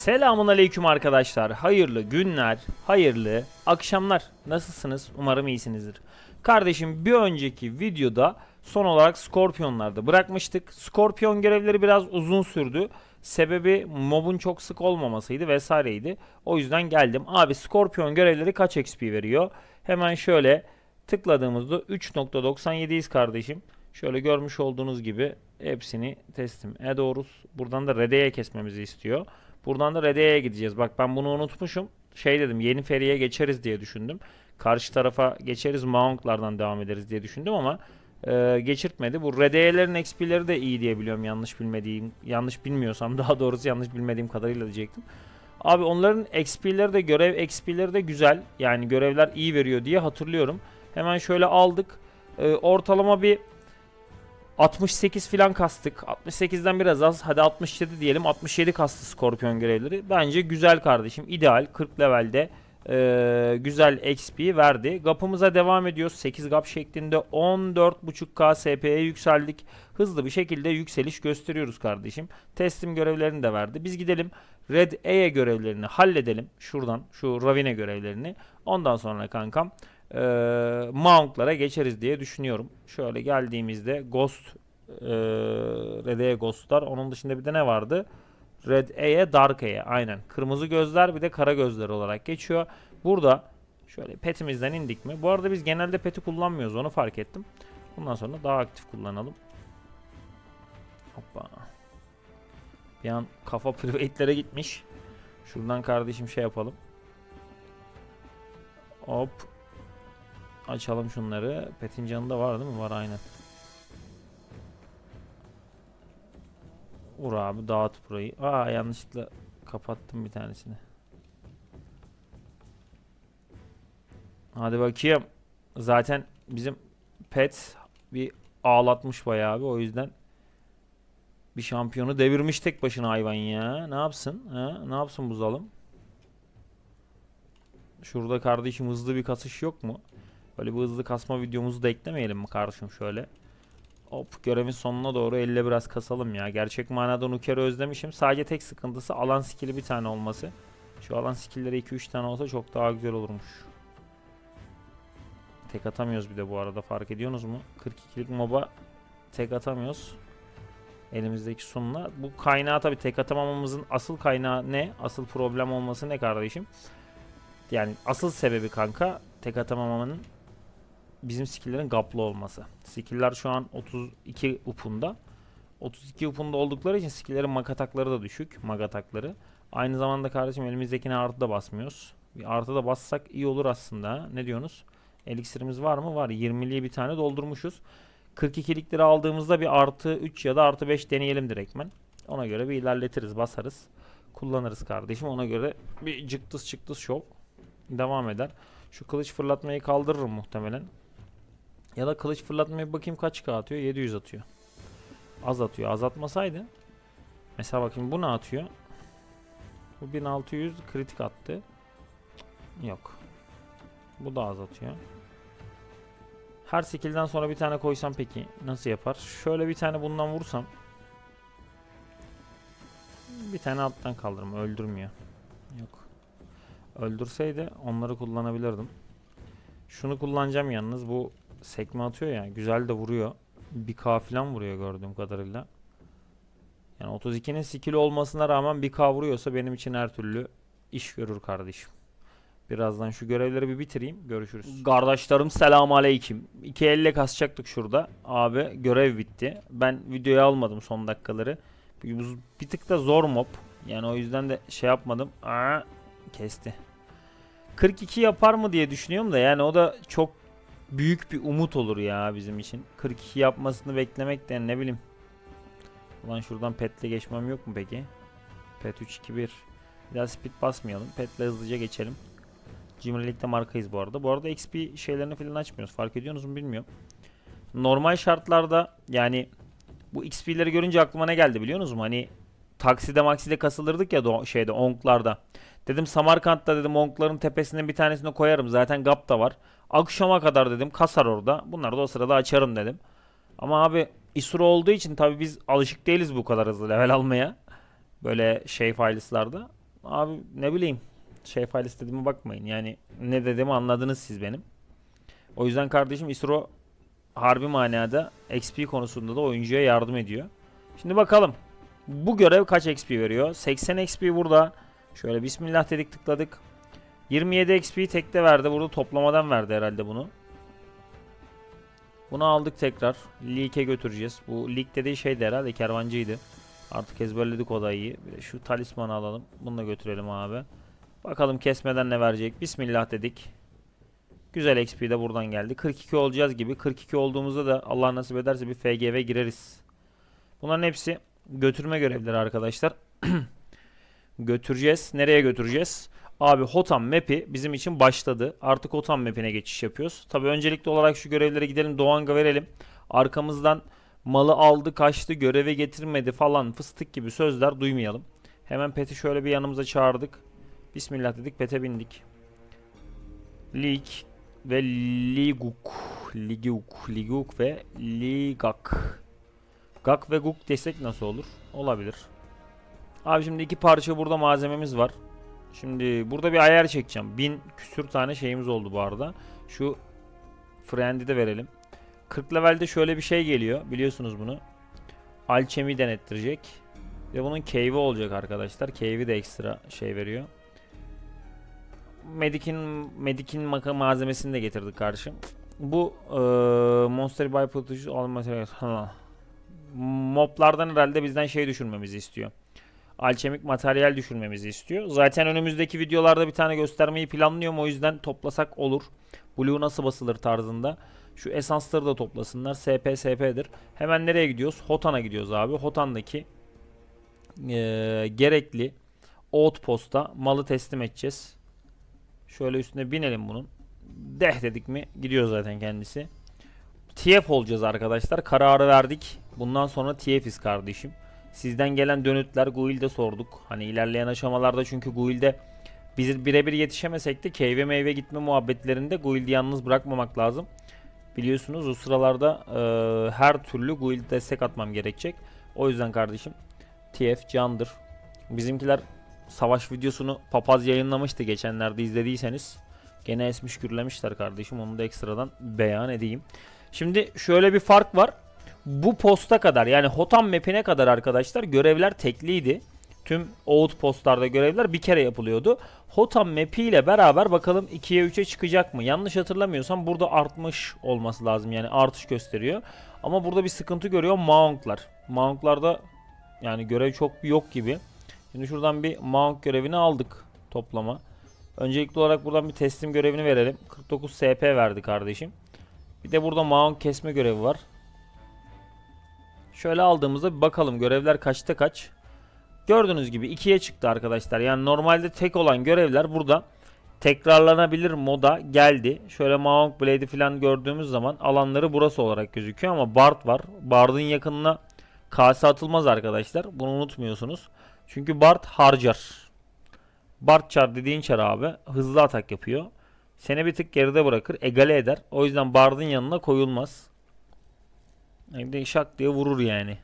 Selamun aleyküm arkadaşlar. Hayırlı günler, hayırlı akşamlar. Nasılsınız? Umarım iyisinizdir. Kardeşim bir önceki videoda son olarak Scorpion'larda bırakmıştık. Scorpion görevleri biraz uzun sürdü. Sebebi mobun çok sık olmamasıydı vesaireydi. O yüzden geldim. Abi Scorpion görevleri kaç XP veriyor? Hemen şöyle tıkladığımızda 3.97'yiz kardeşim. Şöyle görmüş olduğunuz gibi hepsini teslim ediyoruz. Buradan da redeye kesmemizi istiyor. Buradan da Rede'ye gideceğiz. Bak ben bunu unutmuşum. Şey dedim yeni feriye geçeriz diye düşündüm. Karşı tarafa geçeriz Mount'lardan devam ederiz diye düşündüm ama e, geçirtmedi. Bu Rede'lerin XP'leri de iyi diye biliyorum yanlış bilmediğim yanlış bilmiyorsam daha doğrusu yanlış bilmediğim kadarıyla diyecektim. Abi onların XP'leri de görev XP'leri de güzel. Yani görevler iyi veriyor diye hatırlıyorum. Hemen şöyle aldık. E, ortalama bir 68 filan kastık. 68'den biraz az. Hadi 67 diyelim. 67 kastı Scorpion görevleri. Bence güzel kardeşim. İdeal. 40 levelde eee, güzel XP verdi. Gapımıza devam ediyoruz. 8 gap şeklinde 14.5K SP'ye yükseldik. Hızlı bir şekilde yükseliş gösteriyoruz kardeşim. Teslim görevlerini de verdi. Biz gidelim Red E'ye görevlerini halledelim. Şuradan şu Ravine görevlerini. Ondan sonra kankam e, Mount'lara geçeriz diye düşünüyorum. Şöyle geldiğimizde Ghost e, Red E'ye Ghost'lar. Onun dışında bir de ne vardı? Red E'ye Dark E'ye aynen. Kırmızı gözler bir de kara gözler olarak geçiyor. Burada şöyle petimizden indik mi? Bu arada biz genelde peti kullanmıyoruz onu fark ettim. Bundan sonra daha aktif kullanalım. Hoppa. Bir an kafa private'lere gitmiş. Şuradan kardeşim şey yapalım. Hop. Açalım şunları. Pet'in canında var değil mi? Var aynen. Vur abi dağıt burayı. Aa yanlışlıkla kapattım bir tanesini. Hadi bakayım. Zaten bizim pet bir ağlatmış bayağı abi. O yüzden bir şampiyonu devirmiş tek başına hayvan ya. Ne yapsın? Ha? Ne yapsın bu zalim? Şurada kardeşim hızlı bir kasış yok mu? Böyle bir hızlı kasma videomuzu da eklemeyelim mi kardeşim şöyle? Hop görevin sonuna doğru elle biraz kasalım ya. Gerçek manada Nuker'i özlemişim. Sadece tek sıkıntısı alan skill'i bir tane olması. Şu alan skill'leri 2-3 tane olsa çok daha güzel olurmuş. Tek atamıyoruz bir de bu arada fark ediyorsunuz mu? 42'lik moba tek atamıyoruz. Elimizdeki sunla. Bu kaynağı tabi tek atamamamızın asıl kaynağı ne? Asıl problem olması ne kardeşim? Yani asıl sebebi kanka tek atamamanın bizim skill'lerin gaplı olması. Skill'ler şu an 32 upunda. 32 upunda oldukları için skill'lerin mag atakları da düşük. Mag atakları. Aynı zamanda kardeşim elimizdekine artı da basmıyoruz. Bir artı da bassak iyi olur aslında. Ne diyorsunuz? Eliksirimiz var mı? Var. 20'liye bir tane doldurmuşuz. 42'likleri aldığımızda bir artı 3 ya da artı 5 deneyelim direktmen. Ona göre bir ilerletiriz, basarız. Kullanırız kardeşim. Ona göre bir cıktız çıktız şov devam eder. Şu kılıç fırlatmayı kaldırırım muhtemelen. Ya da kılıç fırlatmayı bakayım kaç K atıyor? 700 atıyor. Az atıyor. Az atmasaydı. Mesela bakayım bu ne atıyor? Bu 1600 kritik attı. Yok. Bu da az atıyor. Her skill'den sonra bir tane koysam peki nasıl yapar? Şöyle bir tane bundan vursam. Bir tane alttan kaldırma öldürmüyor. Yok. Öldürseydi onları kullanabilirdim. Şunu kullanacağım yalnız bu sekme atıyor ya güzel de vuruyor. Bir K falan vuruyor gördüğüm kadarıyla. Yani 32'nin skill olmasına rağmen bir K vuruyorsa benim için her türlü iş görür kardeşim. Birazdan şu görevleri bir bitireyim. Görüşürüz. Kardeşlerim selam aleyküm. İki elle kasacaktık şurada. Abi görev bitti. Ben videoyu almadım son dakikaları. Bir tık da zor mob. Yani o yüzden de şey yapmadım. Aa, kesti. 42 yapar mı diye düşünüyorum da yani o da çok büyük bir umut olur ya bizim için. 42 yapmasını beklemek de ne bileyim. Ulan şuradan petle geçmem yok mu peki? Pet 3 2 1. Biraz speed basmayalım. Petle hızlıca geçelim. Cimrilikte markayız bu arada. Bu arada XP şeylerini falan açmıyoruz. Fark ediyorsunuz mu bilmiyorum. Normal şartlarda yani bu XP'leri görünce aklıma ne geldi biliyor musunuz? Hani takside makside kasılırdık ya do- şeyde onklarda. Dedim Samarkand'da dedim onkların tepesinin bir tanesine koyarım. Zaten GAP da var. Akşama kadar dedim kasar orada. Bunları da o sırada açarım dedim. Ama abi ISRO olduğu için tabi biz alışık değiliz bu kadar hızlı level almaya. Böyle şey files'larda. Abi ne bileyim. Şey file istediğime bakmayın. Yani ne dediğimi anladınız siz benim. O yüzden kardeşim ISRO harbi manada XP konusunda da oyuncuya yardım ediyor. Şimdi bakalım. Bu görev kaç XP veriyor? 80 XP burada. Şöyle bismillah dedik tıkladık. 27 XP tekte verdi. Burada toplamadan verdi herhalde bunu. Bunu aldık tekrar. League'e götüreceğiz. Bu League dediği şey de herhalde kervancıydı. Artık ezberledik o da iyi. Bir de şu talismanı alalım. Bunu da götürelim abi. Bakalım kesmeden ne verecek. Bismillah dedik. Güzel XP de buradan geldi. 42 olacağız gibi. 42 olduğumuzda da Allah nasip ederse bir FGV gireriz. Bunların hepsi götürme görevleri arkadaşlar. götüreceğiz. Nereye götüreceğiz? Abi Hotam map'i bizim için başladı. Artık Hotam map'ine geçiş yapıyoruz. Tabi öncelikli olarak şu görevlere gidelim. Doğan'a verelim. Arkamızdan malı aldı kaçtı göreve getirmedi falan fıstık gibi sözler duymayalım. Hemen Pet'i şöyle bir yanımıza çağırdık. Bismillah dedik Pet'e bindik. Lig ve Liguk. Liguk. Liguk ve Ligak. Gak ve Guk desek nasıl olur? Olabilir. Abi şimdi iki parça burada malzememiz var. Şimdi burada bir ayar çekeceğim. Bin küsür tane şeyimiz oldu bu arada. Şu Friend'i de verelim. 40 levelde şöyle bir şey geliyor. Biliyorsunuz bunu. Alchemy denettirecek. Ve bunun cave'i olacak arkadaşlar. Cave'i de ekstra şey veriyor. Medic'in Medic'in malzemesini de getirdik kardeşim. Bu eee Monster by Protection all material. Ha. Moblardan herhalde bizden şey düşürmemizi istiyor. Alchemik materyal düşürmemizi istiyor. Zaten önümüzdeki videolarda bir tane göstermeyi planlıyorum. O yüzden toplasak olur. Blue nasıl basılır tarzında. Şu esansları da toplasınlar. SP SP'dir. Hemen nereye gidiyoruz? Hotan'a gidiyoruz abi. Hotan'daki eee, gerekli outpost'a malı teslim edeceğiz. Şöyle üstüne binelim bunun. Deh dedik mi gidiyor zaten kendisi. TF olacağız arkadaşlar. Kararı verdik. Bundan sonra TF'iz kardeşim. Sizden gelen dönütler Guild'e sorduk. Hani ilerleyen aşamalarda çünkü Guild'e biz birebir yetişemesek de keyve meyve gitme muhabbetlerinde Guild'i yalnız bırakmamak lazım. Biliyorsunuz o sıralarda e, her türlü Guild destek atmam gerekecek. O yüzden kardeşim TF candır. Bizimkiler savaş videosunu papaz yayınlamıştı geçenlerde izlediyseniz. Gene esmiş gürlemişler kardeşim onu da ekstradan beyan edeyim. Şimdi şöyle bir fark var. Bu posta kadar yani Hotam map'ine kadar arkadaşlar görevler tekliydi. Tüm outpostlarda görevler bir kere yapılıyordu. Hotam map'i ile beraber bakalım 2'ye 3'e çıkacak mı? Yanlış hatırlamıyorsam burada artmış olması lazım yani artış gösteriyor. Ama burada bir sıkıntı görüyor Mount'lar. Mount'larda yani görev çok yok gibi. Şimdi şuradan bir Mount görevini aldık toplama. Öncelikli olarak buradan bir teslim görevini verelim. 49 SP verdi kardeşim. Bir de burada Mount kesme görevi var. Şöyle aldığımızda bir bakalım görevler kaçta kaç. Gördüğünüz gibi 2'ye çıktı arkadaşlar. Yani normalde tek olan görevler burada tekrarlanabilir moda geldi. Şöyle Mount Blade'i falan gördüğümüz zaman alanları burası olarak gözüküyor ama Bard var. Bard'ın yakınına kase atılmaz arkadaşlar. Bunu unutmuyorsunuz. Çünkü Bard harcar. Bard çar dediğin çar abi hızlı atak yapıyor. Seni bir tık geride bırakır, egale eder. O yüzden Bard'ın yanına koyulmaz. Bir de şak diye vurur yani.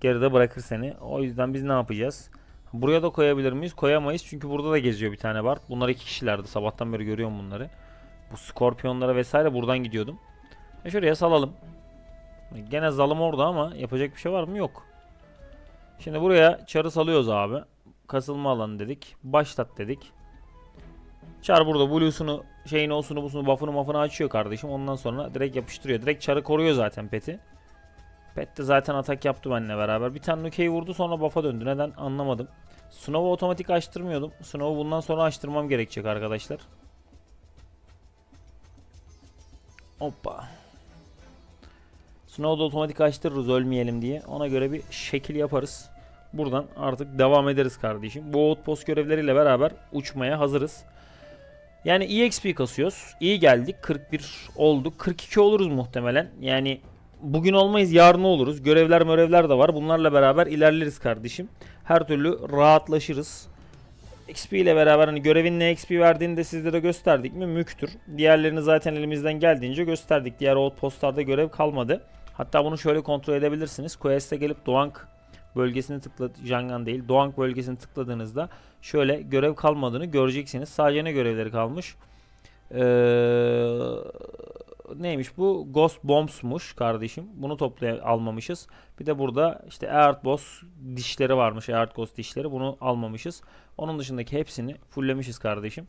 Geride bırakır seni. O yüzden biz ne yapacağız? Buraya da koyabilir miyiz? Koyamayız çünkü burada da geziyor bir tane Bard. Bunlar iki kişilerdi. Sabahtan beri görüyorum bunları. Bu skorpiyonlara vesaire buradan gidiyordum. E şuraya salalım. Gene zalım orada ama yapacak bir şey var mı? Yok. Şimdi buraya çarı salıyoruz abi. Kasılma alanı dedik. Başlat dedik. Çar burada blues'unu şeyini olsunu busunu buff'ını muff'ını açıyor kardeşim. Ondan sonra direkt yapıştırıyor. Direkt çarı koruyor zaten peti. Pet de zaten atak yaptı benimle beraber. Bir tane nukeyi vurdu sonra buff'a döndü. Neden anlamadım. Snow'u otomatik açtırmıyordum. Snow'u bundan sonra açtırmam gerekecek arkadaşlar. Hoppa. Snow'u da otomatik açtırırız ölmeyelim diye. Ona göre bir şekil yaparız. Buradan artık devam ederiz kardeşim. Bu outpost görevleriyle beraber uçmaya hazırız. Yani EXP kasıyoruz. İyi geldik. 41 olduk. 42 oluruz muhtemelen. Yani bugün olmayız yarın oluruz. Görevler görevler de var. Bunlarla beraber ilerleriz kardeşim. Her türlü rahatlaşırız. XP ile beraber hani görevin ne XP verdiğini de sizlere gösterdik mi müktür. Diğerlerini zaten elimizden geldiğince gösterdik. Diğer outpostlarda görev kalmadı. Hatta bunu şöyle kontrol edebilirsiniz. Quest'e gelip Doğank bölgesini tıkla Jangan değil Doğank bölgesini tıkladığınızda şöyle görev kalmadığını göreceksiniz. Sadece ne görevleri kalmış? Ee, neymiş bu? Ghost Bombs'muş kardeşim. Bunu toplaya almamışız. Bir de burada işte Earth Boss dişleri varmış. Earth Ghost dişleri. Bunu almamışız. Onun dışındaki hepsini fulllemişiz kardeşim.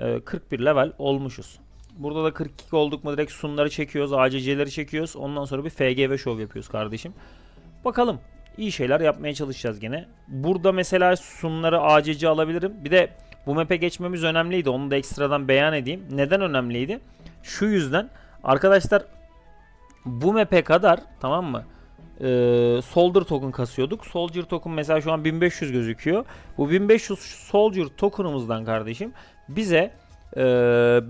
Ee, 41 level olmuşuz. Burada da 42 olduk mu direkt sunları çekiyoruz. ACC'leri çekiyoruz. Ondan sonra bir FGV show yapıyoruz kardeşim. Bakalım. iyi şeyler yapmaya çalışacağız gene. Burada mesela sunları ACC alabilirim. Bir de bu map'e geçmemiz önemliydi. Onu da ekstradan beyan edeyim. Neden önemliydi? Şu yüzden arkadaşlar bu map'e kadar tamam mı? Ee, Soldier token kasıyorduk. Soldier token mesela şu an 1500 gözüküyor. Bu 1500 Soldier token'ımızdan kardeşim bize ee,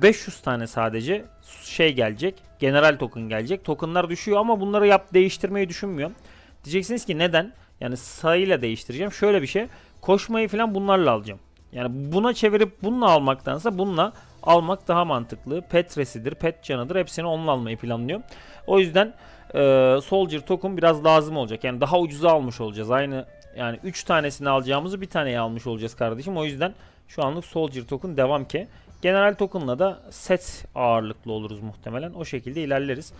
500 tane sadece şey gelecek. General token gelecek. Tokenlar düşüyor ama bunları yap değiştirmeyi düşünmüyorum. Diyeceksiniz ki neden? Yani sayıyla değiştireceğim. Şöyle bir şey. Koşmayı falan bunlarla alacağım. Yani buna çevirip bununla almaktansa bununla almak daha mantıklı. Petresidir, pet canıdır. Hepsini onunla almayı planlıyorum. O yüzden e, Soldier token biraz lazım olacak. Yani daha ucuza almış olacağız. Aynı yani 3 tanesini alacağımızı bir taneye almış olacağız kardeşim. O yüzden şu anlık Soldier token devam ki. General token'la da set ağırlıklı oluruz muhtemelen. O şekilde ilerleriz.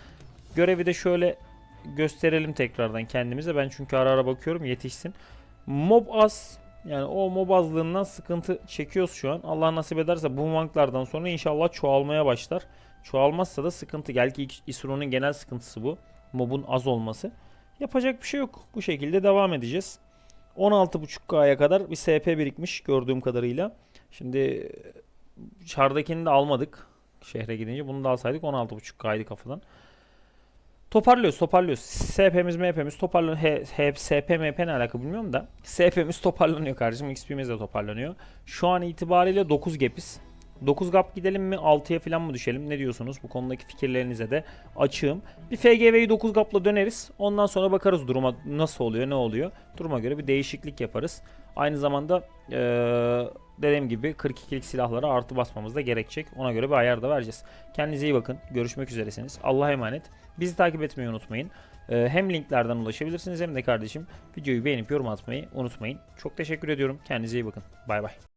Görevi de şöyle gösterelim tekrardan kendimize. Ben çünkü ara ara bakıyorum yetişsin. Mob az. Yani o mob azlığından sıkıntı çekiyoruz şu an. Allah nasip ederse bu banklardan sonra inşallah çoğalmaya başlar. Çoğalmazsa da sıkıntı. Gel ki İsro'nun genel sıkıntısı bu. Mobun az olması. Yapacak bir şey yok. Bu şekilde devam edeceğiz. 16.5K'ya kadar bir SP birikmiş gördüğüm kadarıyla. Şimdi Çardakini de almadık. Şehre gidince bunu da alsaydık 16.5K'ydı kafadan. Toparlıyoruz toparlıyoruz. SP'miz MP'miz toparlanıyor. SP MP ne alaka bilmiyorum da. SP'miz toparlanıyor kardeşim. XP'miz de toparlanıyor. Şu an itibariyle 9 gapiz. 9 gap gidelim mi 6'ya falan mı düşelim ne diyorsunuz bu konudaki fikirlerinize de açığım. Bir FGV'yi 9 gapla döneriz ondan sonra bakarız duruma nasıl oluyor ne oluyor. Duruma göre bir değişiklik yaparız. Aynı zamanda ee, dediğim gibi 42'lik silahlara artı basmamız da gerekecek. Ona göre bir ayar da vereceğiz. Kendinize iyi bakın. Görüşmek üzeresiniz. Allah'a emanet. Bizi takip etmeyi unutmayın. Hem linklerden ulaşabilirsiniz hem de kardeşim videoyu beğenip yorum atmayı unutmayın. Çok teşekkür ediyorum. Kendinize iyi bakın. Bay bay.